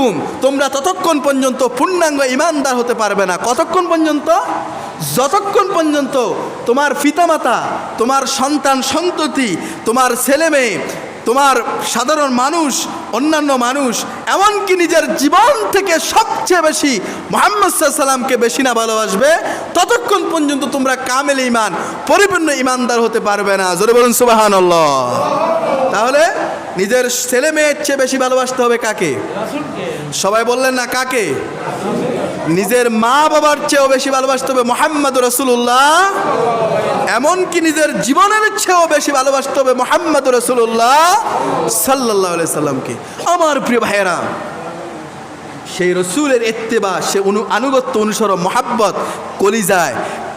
হুকুম তোমরা ততক্ষণ পর্যন্ত পূর্ণাঙ্গ ইমানদার হতে পারবে না। কতক্ষণ পর্যন্ত? যতক্ষণ পর্যন্ত তোমার পিতামাতা, তোমার সন্তান সন্ততি, তোমার ছেলে মেয়ে তোমার সাধারণ মানুষ, অন্যান্য মানুষ, এমনকি নিজের জীবন থেকে সবচেয়ে বেশি মোহাম্মদ সাল্লামকে বেশি না ভালোবাসবে, ততক্ষণ পর্যন্ত তোমরা কামেল ইমান পরিপূর্ণ ইমানদার হতে পারবে না। জোরে বলুন সুবাহান তাহলে নিজের ছেলে মেয়ের চেয়ে বেশি ভালোবাসতে হবে কাকে? সবাই বললেন না, কাকে? নিজের মা বাবার চেয়েও বেশি ভালোবাসতে হবে মোহাম্মদ রসুল্লাহ এমনকি নিজের জীবনের চেয়েও বেশি ভালোবাসতে হবে মোহাম্মদ রসুল্লাহ সাল্লাহ সাল্লামকে। আমার প্রিয় ভাইয়েরা, সেই রসুলের এত্তেবা সে অনু, আনুগত্য অনুসরণ, মহাব্বত কলিজায়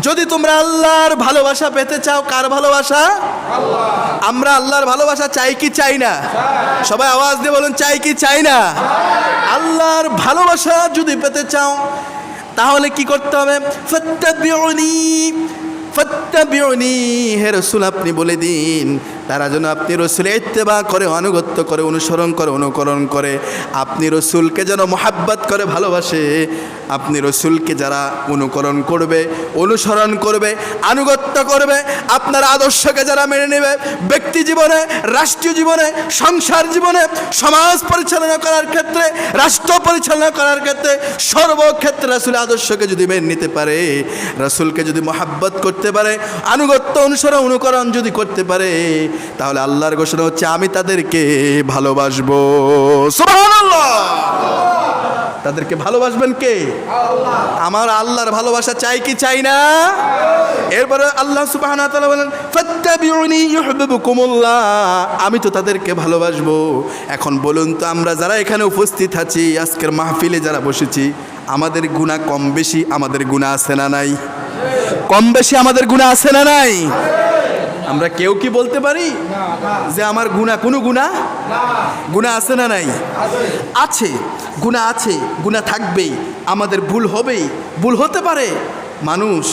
যদি তোমরা আল্লাহর ভালোবাসা পেতে চাও কার ভালোবাসা? আমরা আল্লাহর ভালোবাসা চাই কি চাই না? সবাই আওয়াজ দিয়ে বলুন চাই কি চাই না? আল্লাহর ভালোবাসা যদি পেতে চাও তাহলে কি করতে হবে? ফত্তাবিউনি ফত্তাবিউনি হে রাসূল আপনি বলে দিন তারা যেন আপনি রসুল ইত্তেবা করে অনুগত্য করে, অনুসরণ করে, অনুকরণ করে, আপনি রসুলকে যেন মোহাব্বত করে, ভালোবাসে, আপনি রসুলকে যারা অনুকরণ করবে, অনুসরণ করবে, আনুগত্য করবে, আপনার আদর্শকে যারা মেনে নেবে, ব্যক্তি জীবনে, রাষ্ট্রীয় জীবনে, সংসার জীবনে, সমাজ পরিচালনা করার ক্ষেত্রে, রাষ্ট্র পরিচালনা করার ক্ষেত্রে, সর্বক্ষেত্রে রাসুল আদর্শকে যদি মেনে নিতে পারে, রাসুলকে যদি মোহাব্বত করতে পারে, আনুগত্য, অনুসরণ, অনুকরণ যদি করতে পারে তাহলে আল্লাহর ঘোষণা হচ্ছে আমি তাদেরকে ভালোবাসবো। তাদেরকে ভালোবাসবেন কে? আমার আল্লাহর ভালোবাসা চাই কি চাই না? এরপরে আল্লাহ বলেন আমি তো তাদেরকে ভালোবাসবো। এখন বলুন তো আমরা যারা এখানে উপস্থিত আছি আজকের মাহফিলে যারা বসেছি আমাদের গুনাহ কম বেশি আমাদের গুনাহ আছে না নাই? কম বেশি আমাদের গুনাহ আছে না নাই? আমরা কেউ কি বলতে পারি? যে আমার গুণা কোনো গুণা গুণা আছে না নাই? আছে। গুণা আছে গুণা থাকবেই। আমাদের ভুল হবেই। ভুল হতে পারে। মানুষ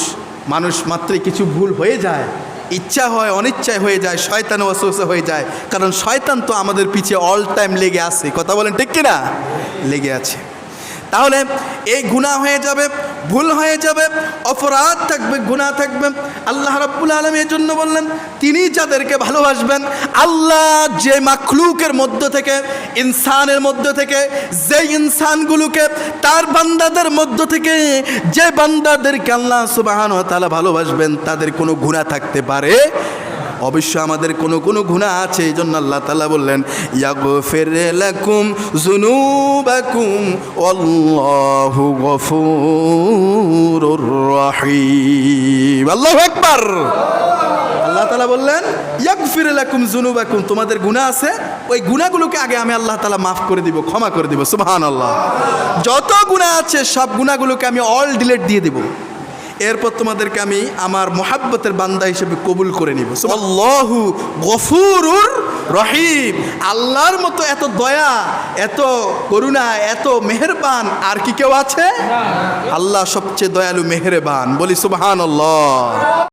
মানুষ মাত্রই কিছু ভুল হয়ে যায়। ইচ্ছা হয়, অনিচ্ছায় হয়ে যায়, শয়তান অসুস্থ হয়ে যায়। কারণ শয়তান তো আমাদের পিছিয়ে অল টাইম লেগে আছে। কথা বলেন ঠিক কিনা? লেগে আছে। তাহলে এই গুণা হয়ে যাবে, ভুল হয়ে যাবে, অপরাধ থাকবে গুণা থাকবে। আল্লাহ রাব্বুল আলম এর জন্য বললেন, তিনি যাদেরকে ভালোবাসবেন, আল্লাহ যে মাখলুকের মধ্য থেকে, ইনসানের মধ্য থেকে যে ইনসানগুলোকে তার বান্দাদের মধ্য থেকে, যে বান্দাদেরকে আল্লাহ সুবাহান তালা ভালোবাসবেন, তাদের কোনো গুণা থাকতে পারে অবশ্য আমাদের কোনো কোনো গুণা আছে, এই জন্য আল্লাহ তালা বললেন ইয়াগো ফেরেলাকুম জুনুবাকুম অল্লাহু গফুরুর রহিম। আল্লাহু আকবার। আল্লাহ তালা বললেন ইয়াক ফিরেলাকুম জুনুবাকুম তোমাদের গুণা আছে, ওই গুণাগুলোকে আগে আমি আল্লাহ তালা মাফ করে দিব, ক্ষমা করে দিব সুবহান আল্লাহ যত গুণা আছে, সব গুণাগুলোকে আমি অল ডিলেট দিয়ে দিব। এরপর তোমাদেরকে আমি আমার মহাব্বতের বান্দা হিসেবে কবুল করে নিব। আল্লাহু গফুরুর রহিম। আল্লাহর মতো এত দয়া এত করুণা এত মেহেরবান আর কি কেউ আছে? আল্লাহ সবচেয়ে দয়ালু মেহেরবান। বলি সুবাহান আল্লাহ